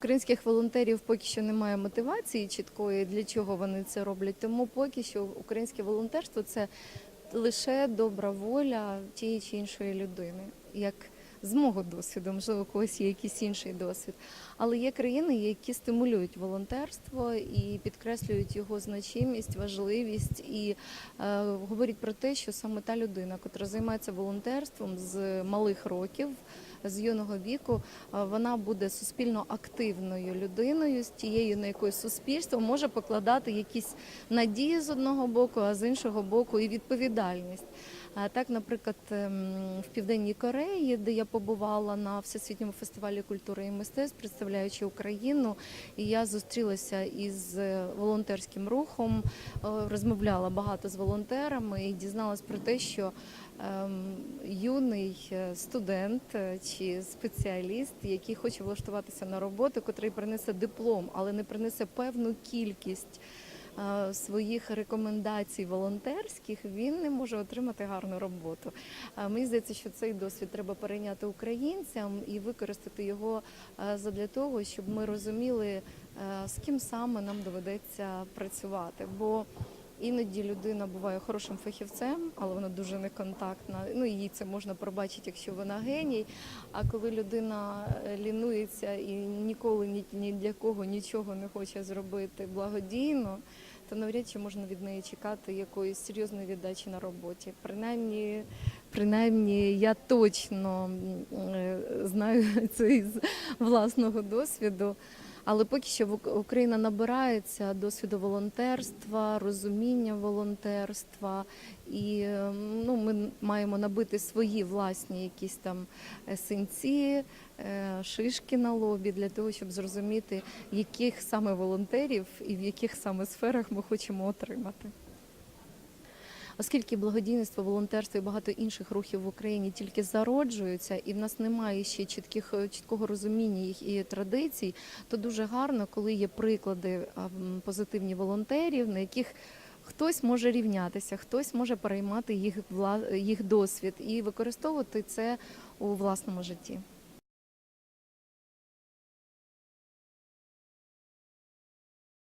Українських волонтерів поки що немає мотивації чіткої, для чого вони це роблять. Тому поки що українське волонтерство це лише добра воля тієї чи іншої людини. Як з мого досвіду, можливо, у когось є якийсь інший досвід. Але є країни, які стимулюють волонтерство і підкреслюють його значимість, важливість і е, говорять про те, що саме та людина, яка займається волонтерством з малих років, з юного віку, е, вона буде суспільно активною людиною, з тією, на якої суспільство може покладати якісь надії з одного боку, а з іншого боку, і відповідальність. Так, наприклад, ем, в Південній Кореї, де я побувала на всесвітньому фестивалі культури і мистецтв, представляючи Україну, і я зустрілася із е, волонтерським рухом, е, розмовляла багато з волонтерами і дізналась про те, що ем, юний е, студент чи спеціаліст, який хоче влаштуватися на роботу, котрий принесе диплом, але не принесе певну кількість своїх рекомендацій волонтерських, він не може отримати гарну роботу. Е, Мені здається, що цей досвід треба перейняти українцям і використати його е, задля того, щоб ми розуміли, е, з ким саме нам доведеться працювати. Бо Іноді людина буває хорошим фахівцем, але вона дуже неконтактна. Ну їй це можна пробачити, якщо вона геній. А коли людина е, лінується і ніколи ні, ні для кого нічого не хоче зробити благодійно, то навряд чи можна від неї чекати якоїсь серйозної віддачі на роботі. Принаймні, принаймні я точно е, знаю це із власного досвіду. Але поки що Україна набирається досвіду волонтерства, розуміння волонтерства, і е, ну, ми маємо набити свої власні якісь там е, синці, е, шишки на лобі для того, щоб зрозуміти, яких саме волонтерів і в яких саме сферах ми хочемо отримати. Оскільки благодійництво, волонтерство і багато інших рухів в Україні тільки зароджуються, і в нас немає ще чітких чіткого розуміння їх і традицій, то дуже гарно, коли є приклади позитивні волонтерів, на яких хтось може рівнятися, хтось може переймати їх їх досвід і використовувати це у власному житті.